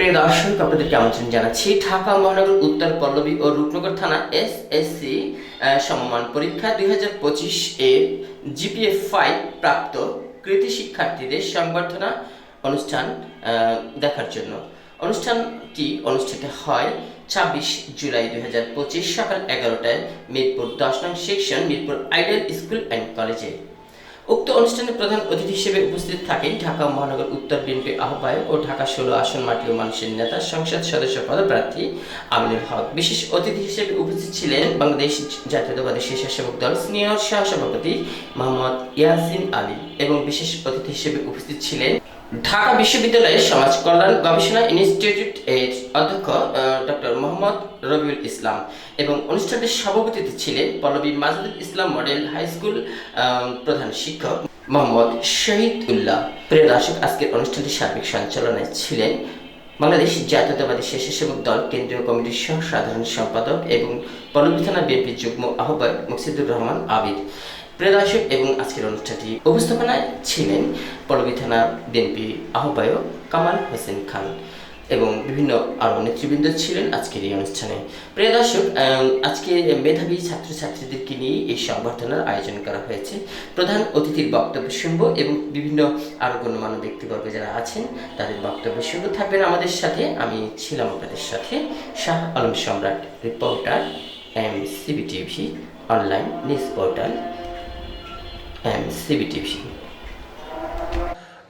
প্রিয় দর্শক, আপনাদেরকে আমন্ত্রণ জানাচ্ছি ঢাকা, মহানগর, উত্তর পল্লবী ও রূপনগর থানা এস এস সি সমমান পরীক্ষা দুই হাজার পঁচিশ এর জিপিএ ফাইভ প্রাপ্ত কৃতি শিক্ষার্থীদের সংবর্ধনা অনুষ্ঠান দেখার জন্য। অনুষ্ঠানটি অনুষ্ঠিত হয় ছাব্বিশ জুলাই দুই হাজার পঁচিশ সকাল এগারোটায় মিরপুর দশ নং section, Mirpur ideal school and কলেজে। উক্ত অনুষ্ঠানে প্রধান অতিথি হিসেবে উপস্থিত থাকেন ঢাকা মহানগর উত্তর বিএনপি আহ্বায়ক ও ঢাকা ষোলো আসন মাটির মানুষের নেতা, সংসদ সদস্য পদপ্রার্থী আমিনুল হক। বিশেষ অতিথি হিসেবে উপস্থিত ছিলেন বাংলাদেশ জাতীয়তাবাদী স্বেচ্ছাসেবক দল সিনিয়র সহসভাপতি মোহাম্মদ ইয়াসিন আলী এবং বিশেষ অতিথি হিসেবে উপস্থিত ছিলেন ঢাকা বিশ্ববিদ্যালয়ের সমাজ কল্যাণ গবেষণা ইনস্টিটিউট এর অধ্যক্ষ ডক্টর মোহাম্মদ রবিউল ইসলাম এবং অনুষ্ঠানের সভাপতিতে ছিলেন Pallabi Majudul Islam model high school প্রধান শিক্ষক মোহাম্মদ শহীদ উল্লাহ প্রিয় দর্শক, আজকের অনুষ্ঠানটি সার্বিক সঞ্চালনায় ছিলেন বাংলাদেশ জাতীয়তাবাদী স্বেচ্ছাসেবক দল কেন্দ্রীয় কমিটির সহ সাধারণ সম্পাদক এবং পল্লবী থানা বিএনপি যুগ্ম আহ্বায়ক মুকসিদুর রহমান আবিদ। প্রিয় দর্শক, এবং আজকের অনুষ্ঠানটি উপস্থাপনায় ছিলেন পল্লবী থানা বিএনপি আহ্বায়ক কামাল হোসেন খান এবং বিভিন্ন আরও নেতৃবৃন্দ ছিলেন আজকের এই অনুষ্ঠানে। প্রিয় দর্শক আজকে মেধাবী ছাত্রছাত্রীদেরকে নিয়ে এই সংবর্ধনার আয়োজন করা হয়েছে। প্রধান অতিথির বক্তব্য শুনব এবং বিভিন্ন আরও গণ্যমান্য ব্যক্তিবর্গ যারা আছেন, তাদের বক্তব্য শুনব। থাকবেন আমাদের সাথে, আমি ছিলাম আপনাদের সাথে Shah Alam Samrat, reporter, M CBTV online news portal. CBTV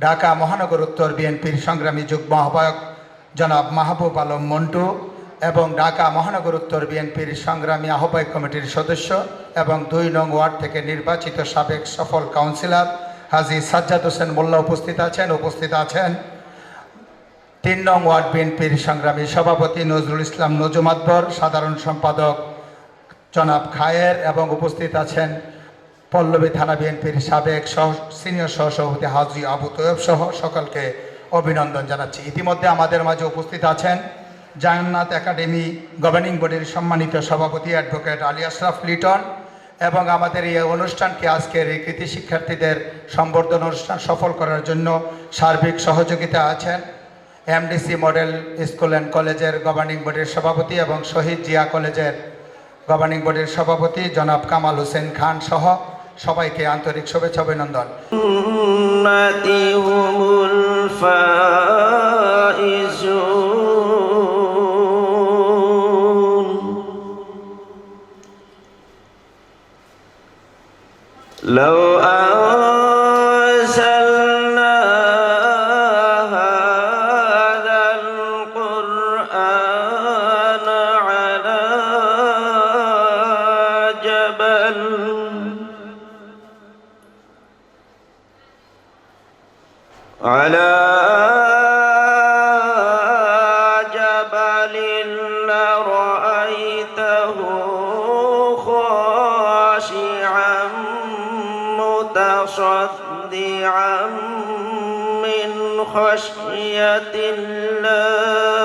Dhaka মহানগর উত্তর বিএনপির সংগ্রামী যুগ্ম আহ্বায়ক জনাব মাহবুব আলম মন্টু এবং ঢাকা মহানগর উত্তর বিএনপির সংগ্রামী আহ্বায়ক কমিটির সদস্য এবং দুই নং ওয়ার্ড থেকে নির্বাচিত সাবেক সফল কাউন্সিলর হাজি সাজ্জাদ হোসেন মোল্লা উপস্থিত আছেন উপস্থিত আছেন। তিন নং ওয়ার্ড বিএনপির সংগ্রামী সভাপতি নজরুল ইসলাম নজুমাদ্বর সাধারণ সম্পাদক জনাব খায়ের এবং উপস্থিত আছেন পল্লবী থানা বিএনপির সাবেক সহ সিনিয়র সহসভাপতি হাজি আবু তৈয়ব সহ সকলকে অভিনন্দন জানাচ্ছি। ইতিমধ্যে আমাদের মাঝে উপস্থিত আছেন জান্নাত একাডেমি গভর্নিং বডির সম্মানিত সভাপতি অ্যাডভোকেট আলী আশরাফ লিটন এবং আমাদের এই অনুষ্ঠানকে আজকের এই কৃতি শিক্ষার্থীদের সম্বর্ধনা অনুষ্ঠান সফল করার জন্য সার্বিক সহযোগিতা আছেন এমডিসি মডেল স্কুল অ্যান্ড কলেজের গভর্নিং বডির সভাপতি এবং শহীদ জিয়া কলেজের গভর্নিং বডির সভাপতি জনাব কামাল হোসেন খান সহ সবাইকে আন্তরিক শুভেচ্ছা অভিনন্দন الجنة هم الفائزون لو أنزلنا على جبل لرأيته خاشعا متصدعا من خشية الله.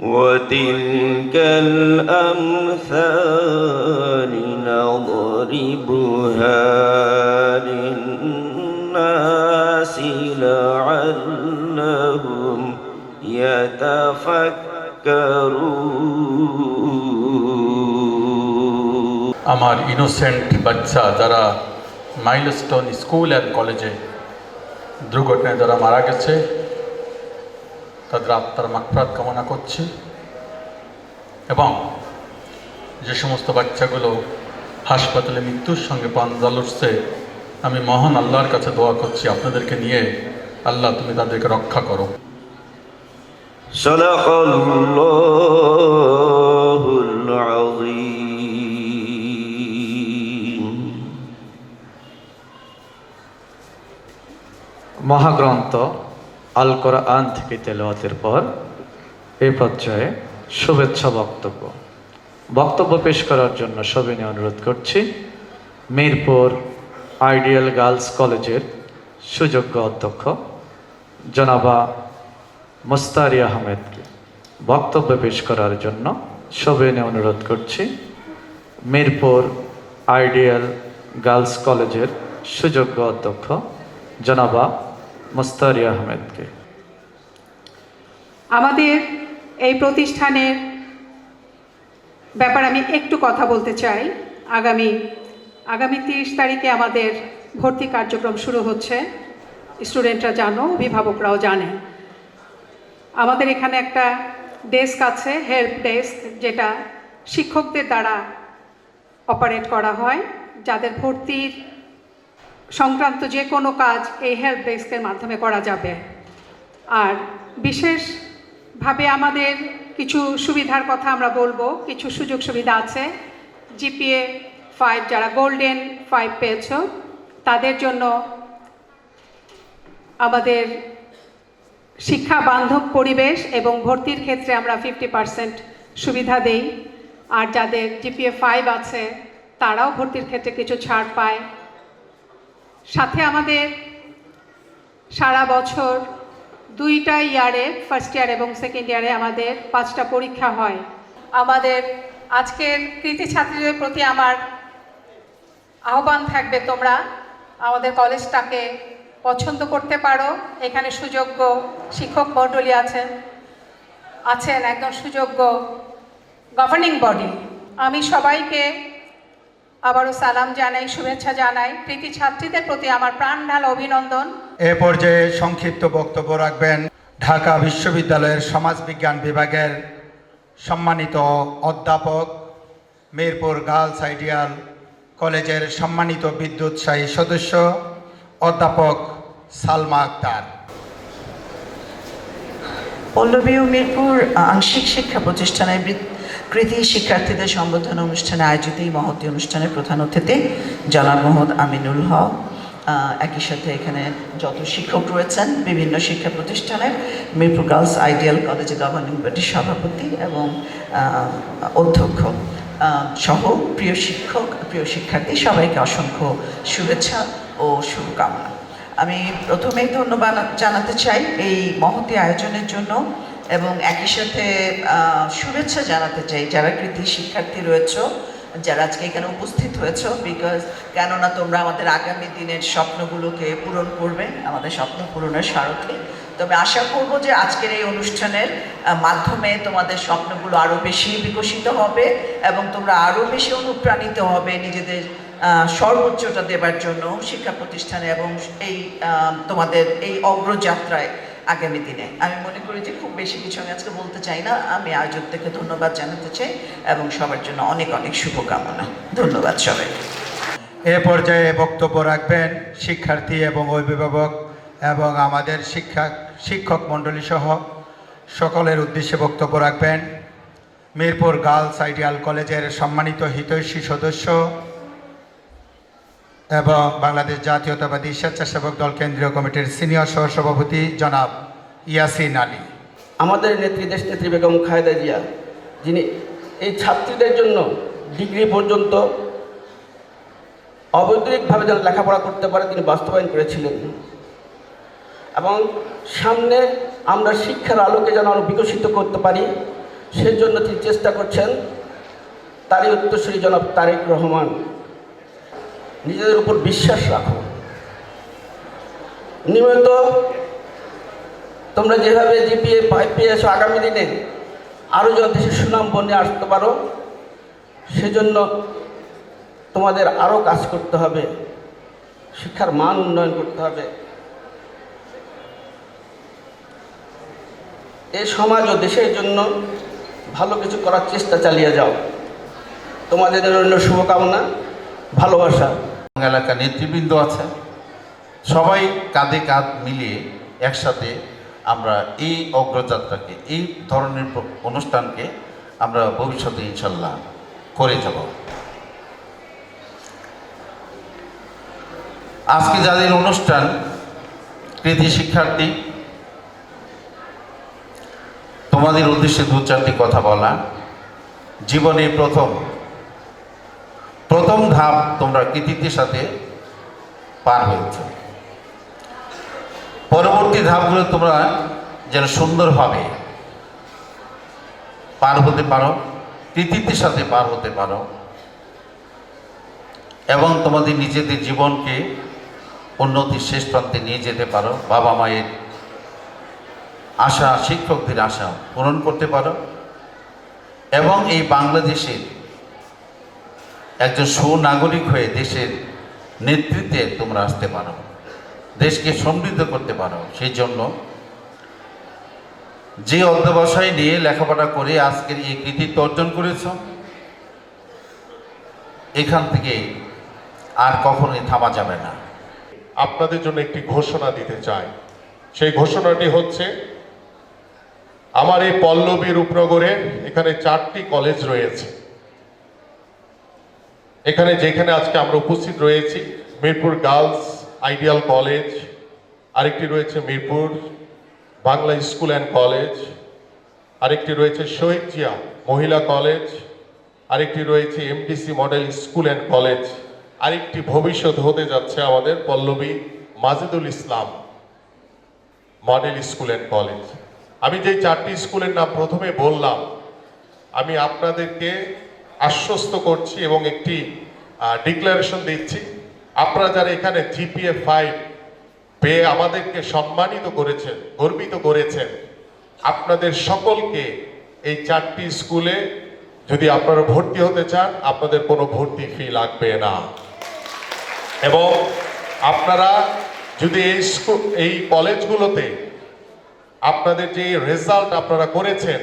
وتلك الأمثال نضربها للناس لعلهم يتفكرون আমার ইনোসেন্ট বাচ্চা যারা মাইলস্টোন স্কুল অ্যান্ড কলেজে দুর্ঘটনায় যারা মারা গেছে তাদের আত্মার মাকফরাত কামনা করছি এবং এবং যে সমস্ত বাচ্চাগুলো হাসপাতালে মৃত্যুর সঙ্গে পাঞ্জা লড়ছে, আমি মহান আল্লাহর কাছে দোয়া করছি, আপনাদেরকে নিয়ে আল্লাহ তুমি তাদেরকে রক্ষা করো। মহাগ্রন্থ আল কোরআন থেকে তেলাওয়াতের পর এ পর্যায়ে শুভেচ্ছা বক্তব্য। বক্তব্য পেশ করার জন্য সবিনে অনুরোধ করছি। মিরপুর আইডিয়াল গার্লস কলেজের সুযোগ্য অধ্যক্ষ জনাবা মোস্তারি আহমেদকে বক্তব্য পেশ করার জন্য সবিনে অনুরোধ করছি। মিরপুর আইডিয়াল গার্লস কলেজের সুযোগ্য অধ্যক্ষ জনাবা মুস্তারি আহমেদকে। আমাদের এই প্রতিষ্ঠানের ব্যাপারে আমি একটু কথা বলতে চাই। আগামী আগামী তিরিশ তারিখে আমাদের ভর্তি কার্যক্রম শুরু হচ্ছে। স্টুডেন্টরা জানো, অভিভাবকরাও জানে। আমাদের এখানে একটা ডেস্ক আছে, হেল্প ডেস্ক, যেটা শিক্ষকদের দ্বারা অপারেট করা হয়। যাদের ভর্তির সংক্রান্ত যে কোনো কাজ এই হেল্প ডেস্কের মাধ্যমে করা যাবে। আর বিশেষভাবে আমাদের কিছু সুবিধার কথা আমরা বলব। কিছু সুযোগ সুবিধা আছে। জিপিএ ফাইভ, যারা গোল্ডেন ফাইভ পেয়েছ, তাদের জন্য আমাদের শিক্ষা বান্ধব পরিবেশ এবং ভর্তির ক্ষেত্রে আমরা ফিফটি পার্সেন্ট সুবিধা দেই। আর যাদের জিপিএ ফাইভ আছে, তারাও ভর্তির ক্ষেত্রে কিছু ছাড় পায়। সাথে আমাদের সারা বছর দুইটা ইয়ারে ফার্স্ট ইয়ার এবং সেকেন্ড ইয়ারে আমাদের পাঁচটা পরীক্ষা হয়। আমাদের আজকের কৃতি ছাত্রীদের প্রতি আমার আহ্বান থাকবে তোমরা আমাদের কলেজটাকে পছন্দ করতে পারো। এখানে সুযোগ্য শিক্ষক মণ্ডলী আছেন আছেন একজন সুযোগ্য গভর্নিং বডি আমি সবাইকে আবারও সালাম জানাই শুভেচ্ছা জানাই। কৃতি ছাত্রীদের প্রতি আমার প্রাণ ঢালা অভিনন্দন। এ পর্যায়ে সংক্ষিপ্ত বক্তব্য রাখবেন ঢাকা বিশ্ববিদ্যালয়ের সমাজবিজ্ঞান বিভাগের সম্মানিত অধ্যাপক মিরপুর গার্লস আইডিয়াল কলেজের সম্মানিত বিদ্যুৎসাহী সদস্য অধ্যাপক সালমা আক্তার। পল্লবী মিরপুর আংশিক শিক্ষা প্রতিষ্ঠানের কৃতি শিক্ষার্থীদের সম্বোধনা অনুষ্ঠানে আয়োজিত এই মহতী অনুষ্ঠানের প্রধান অতিথি জনাব মোহাম্মদ আমিনুল হক। একই সাথে এখানে যত শিক্ষক রয়েছেন, বিভিন্ন শিক্ষা প্রতিষ্ঠানের মিরপুর গার্লস আইডিয়াল কলেজে গভর্নিং বডির সভাপতি এবং অধ্যক্ষ সহ প্রিয় শিক্ষক, প্রিয় শিক্ষার্থী সবাইকে অসংখ্য শুভেচ্ছা ও শুভকামনা। আমি প্রথমেই ধন্যবাদ জানাতে চাই এই মহতি আয়োজনের জন্য। এবং একই সাথে শুভেচ্ছা জানাতে চাই যারা কৃতি শিক্ষার্থী রয়েছে, যারা আজকে এখানে উপস্থিত হয়েছে বিকজ কেননা তোমরা আমাদের আগামী দিনের স্বপ্নগুলোকে পূরণ করবে, আমাদের স্বপ্ন পূরণের স্মারকে তবে আশা করব যে আজকের এই অনুষ্ঠানের মাধ্যমে তোমাদের স্বপ্নগুলো আরও বেশি বিকশিত হবে এবং তোমরা আরও বেশি অনুপ্রাণিত হবে নিজেদের সর্বোচ্চটা দেবার জন্য শিক্ষা প্রতিষ্ঠানে এবং এই তোমাদের এই অগ্রযাত্রায়। আগামী দিনে। আমি মনে করি যে খুব বেশি কিছু আমি আজকে বলতে চাই না। আমি আয়োজক থেকে ধন্যবাদ জানাতে চাই এবং সবার জন্য অনেক অনেক শুভকামনা। ধন্যবাদ সবাই এ পর্যায়ে বক্তব্য রাখবেন শিক্ষার্থী এবং অভিভাবক এবং আমাদের শিক্ষা, শিক্ষক মণ্ডলী সহ সকলের উদ্দেশ্যে বক্তব্য রাখবেন। মিরপুর গার্লস আইডিয়াল কলেজের সম্মানিত হিতৈষী সদস্য এবং বাংলাদেশ জাতীয়তাবাদী স্বেচ্ছাসেবক দল কেন্দ্রীয় কমিটির সিনিয়র সহসভাপতি জনাব ইয়াসিন আলী। আমাদের নেত্রী দেশ নেত্রী বেগম খালেদা জিয়া, যিনি এই ছাত্রীদের জন্য ডিগ্রি পর্যন্ত অবৈতনিকভাবে যেন লেখাপড়া করতে পারে, তিনি বাস্তবায়ন করেছিলেন। এবং সামনে আমরা শিক্ষার আলোকে যেন আরও বিকশিত করতে পারি, সেজন্য তিনি চেষ্টা করছেন, তারই উত্তরসূরি জনাব তারেক রহমান। নিজেদের উপর বিশ্বাস রাখো। নিয়মিত তোমরা যেভাবে জিপিএ পেয়েছ আগামী দিনে আরও যেন দেশের সুনাম বনে আসতে পারো, সেজন্য তোমাদের আরও কাজ করতে হবে, শিক্ষার মান উন্নয়ন করতে হবে। এ সমাজ ও দেশের জন্য ভালো কিছু করার চেষ্টা চালিয়ে যাও। তোমাদের জন্য শুভকামনা, ভালোবাসা। এলাকা নেতৃবৃন্দ আছে সবাই কাঁধে কাঁধ মিলিয়ে একসাথে আমরা এই অগ্রযাত্রাকে, এই ধরনের অনুষ্ঠানকে আমরা ভবিষ্যতে ইনশাল্লাহ করে যাব। আজকে যাদের অনুষ্ঠান, কৃতি শিক্ষার্থী, তোমাদের উদ্দেশ্যে দু চারটি কথা বলা। জীবনে প্রথম প্রথম ধাপ তোমরা কৃতিত্বের সাথে পার হয়েছ। পরবর্তী ধাপগুলো তোমরা যেন সুন্দরভাবে পার হতে পারো, কৃতিত্বের সাথে পার হতে পারো এবং তোমাদের নিজেদের জীবনকে উন্নতির শেষ প্রান্তে নিয়ে যেতে পারো। বাবা মায়ের আশা, শিক্ষকদের আশা পূরণ করতে পারো এবং এই বাংলাদেশের একজন সুনাগরিক হয়ে দেশের নেতৃত্বে তোমরা আসতে পারো, দেশকে সমৃদ্ধ করতে পারো। সেই জন্য যে অধ্যবসায় নিয়ে লেখাপড়া করে আজকের এই কৃতিত্ব অর্জন করেছ, এখান থেকে আর কখনোই থামা যাবে না। আপনাদের জন্য একটি ঘোষণা দিতে চাই। সেই ঘোষণাটি হচ্ছে, আমার এই পল্লবী রূপনগরে এখানে চারটি কলেজ রয়েছে। এখানে যেখানে আজকে আমরা উপস্থিত রয়েছি, মিরপুর গার্লস আইডিয়াল কলেজ, আরেকটি রয়েছে Mirpur Bangla school and college, আরেকটি রয়েছে শহীদ জিয়া মহিলা কলেজ, আরেকটি রয়েছে MDC model school and college, আরেকটি ভবিষ্যৎ হতে যাচ্ছে আমাদের Pallabi Majedul Islam model school and college. আমি যে চারটি স্কুলের নাম প্রথমে বললাম, আমি আপনাদেরকে আশ্বস্ত করছি এবং একটি ডিক্লারেশন দিচ্ছি। আপনারা যারা এখানে জিপিএ ফাইভ পেয়ে আমাদেরকে সম্মানিত করেছেন, গর্বিত করেছেন, আপনাদের সকলকে এই চারটি স্কুলে যদি আপনারা ভর্তি হতে চান, আপনাদের কোনো ভর্তি ফি লাগবে না। এবং আপনারা যদি এই স্কুল এই কলেজগুলোতে আপনাদের যে রেজাল্ট আপনারা করেছেন,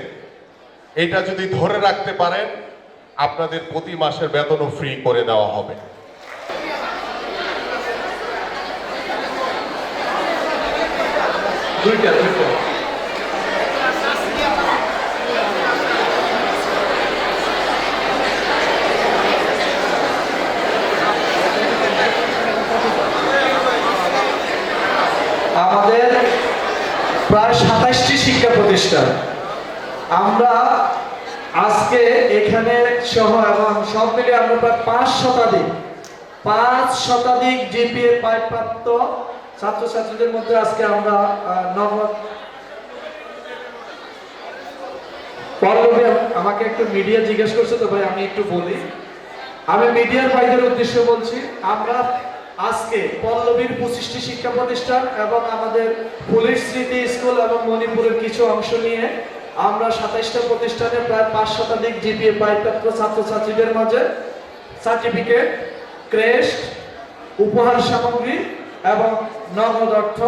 এটা যদি ধরে রাখতে পারেন আপনাদের প্রতি মাসের বেতনও ফ্রি করে দেওয়া হবে। আমাদের প্রায় সাতাশটি শিক্ষা প্রতিষ্ঠান। আমরা আজকে এখানে সহ এবং সব মিলিয়ে আমরা প্রায় পাঁচ শতাধিক পাঁচ শতাধিক জিপিএ প্রাপ্ত ছাত্রছাত্রীদের মধ্যে আজকে আমরা নগদ আমাকে একটু মিডিয়া জিজ্ঞেস করছে তো ভাই, আমি একটু বলি। আমি মিডিয়ার ভাইদের উদ্দেশ্যে বলছি, আমরা আজকে পল্লবীর পঁচিশটি শিক্ষা প্রতিষ্ঠান এবং আমাদের পুলিশ স্মৃতি স্কুল এবং মণিপুরের কিছু অংশ নিয়ে আমরা সাতাইশটা প্রতিষ্ঠানে প্রায় পাঁচ শতাধিক জিপিএ প্রাপ্ত ছাত্রছাত্রীদের মাঝে সার্টিফিকেট ক্রেশ উপহার সামগ্রী এবং নগদ অর্থ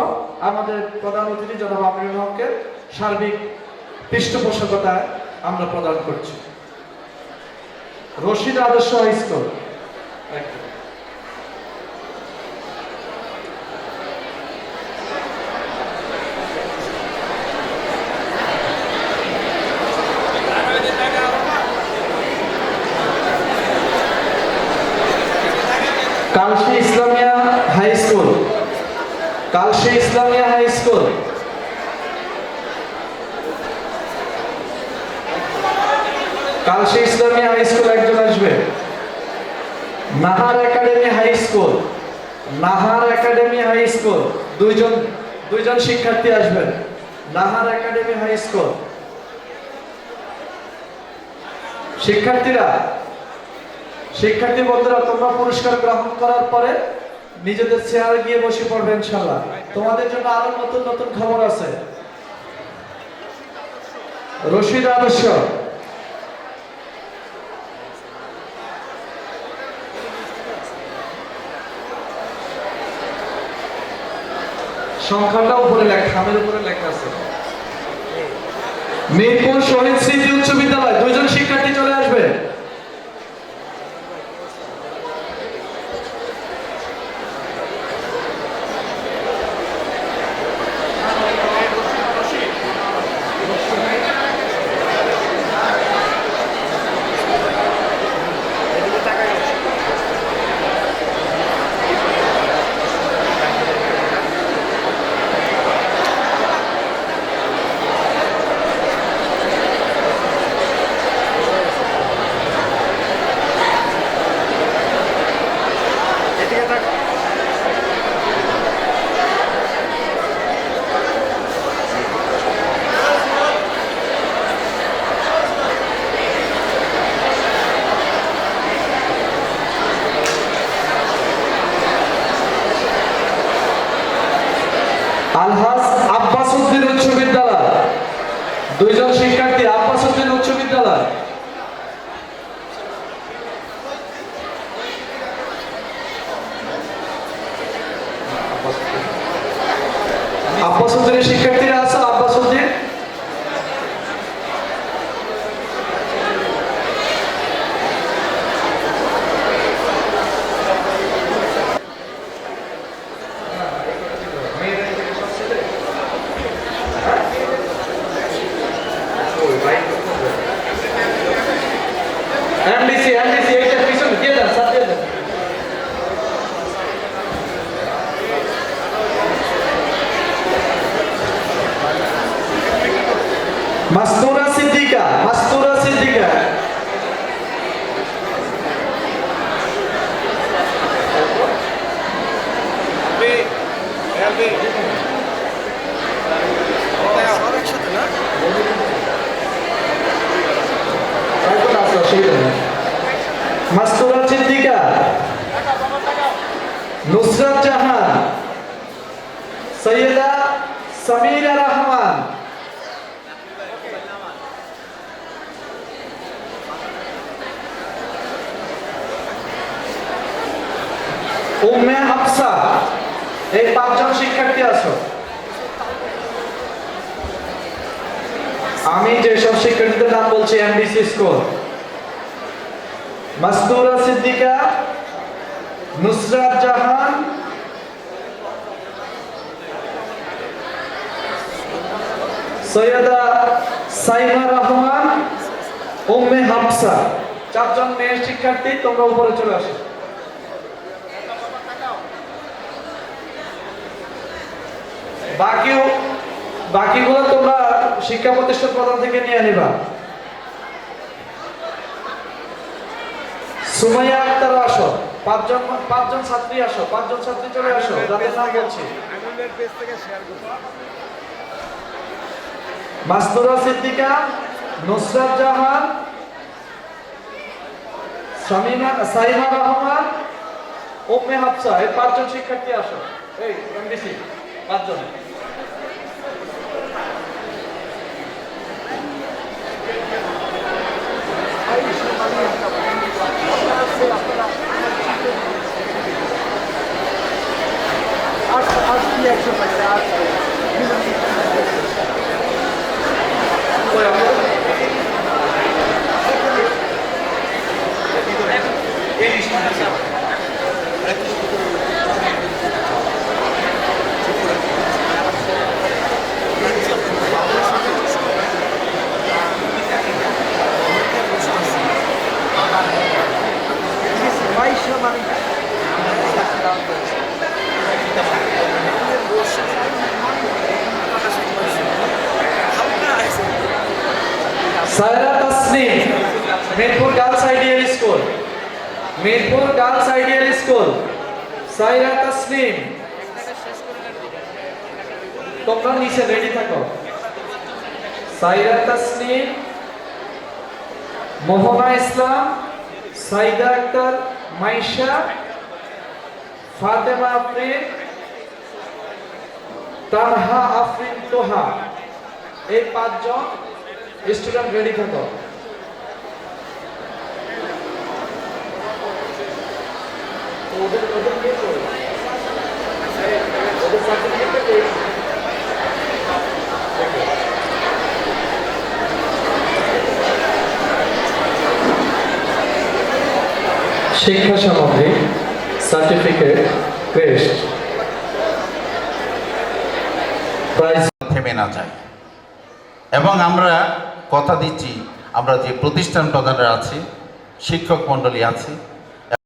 আমাদের প্রধান অতিথি জনাব আমিরুল হকের সার্বিক পৃষ্ঠপোষকতায় আমরা প্রদান করছি। Rashid Adarsha high school Kalshi Islamia high school Kalshi Islamia high school. Islamia high school একজন আসবে। Nahar academy high school. Nahar academy high school. দুইজন দুইজন শিক্ষার্থী আসবেন। Nahar academy high school. শিক্ষার্থীরা, শিক্ষার্থী বন্ধুরা, তোমরা পুরস্কার গ্রহণ করার পরে নিজেদের চেয়ারে গিয়ে বসে পড়বে ইনশাল্লাহ তোমাদের জন্য আরও নতুন নতুন খবর আছে। রশিদ আদর্শ। সংখ্যাটা উপরে লেখা, খামের উপরে লেখা আছে। মিরপুর শহীদ স্মৃতি উচ্চ বিদ্যালয়, দুইজন শিক্ষার্থী চলে আসবে। আব্বাস উদ্দিনের শিক্ষার্থীরা আছে আব্বাস উদ্দিন এমডিসি এমডিসি এইটা পিছনে দিয়ে দেন স্যার দিয়ে দেন মাস্তুরা সিদ্দিকা মাস্তুরা সিদ্দিকা এখন আসো, অসুবিধা নেই। মাস্তুরা সিদ্দিকা নুসরাত জাহান সৈয়দা সামিরা রহমান উম্মে হাফসা এই পাঁচজন শিক্ষার্থী আছো? আমি যেসব শিক্ষার্থীদের নাম বলছি, এমবিসি স্কুল। মাস্তুরা সিদ্দিকা, নুসরাত জাহান, সৈয়দা সাইমা রহমান, উম্মে হাফসা চারজন মেয়ের শিক্ষার্থী, তোমরা উপরে চলে আসো। বাকি বাকিগুলো তোমরা শিক্ষা প্রতিষ্ঠান প্রধান থেকে নিয়ে নিবা। সুমাইয়া আক্তার আসো। পাঁচজন পাঁচজন ছাত্রী আসো পাঁচজন ছাত্রী চলে আসো যাদের নাম বলছি। মাস্তুরা সিদ্দিকা নুসরাত জাহান শামিমা সাইমা রহমান উম্মে হাফসা এই পাঁচজন শিক্ষার্থী আসো। এই এমডিসি পাঁচজন। Saira Tasnim, Mirpur girls ideal school. Mirpur girls ideal school, Saira Tasnim. তোমরা নিচে রেডি থাকো। সাইরা তাসনিম, মোহনা ইসলাম, সাইদা আক্তার, মাইশা, ফাতেমা আফরিন, তানহা আফরিন তোহা। এই পাঁচজন স্টুডেন্ট রেডি থাকো ওদের ওদের ওদের শিক্ষা সামগ্রী সার্টিফিকেট ক্রেস্ট প্রাইজ থেমে না যায়। এবং আমরা কথা দিচ্ছি আমরা যে প্রতিষ্ঠান প্রধানরা আছি শিক্ষক মণ্ডলী আছে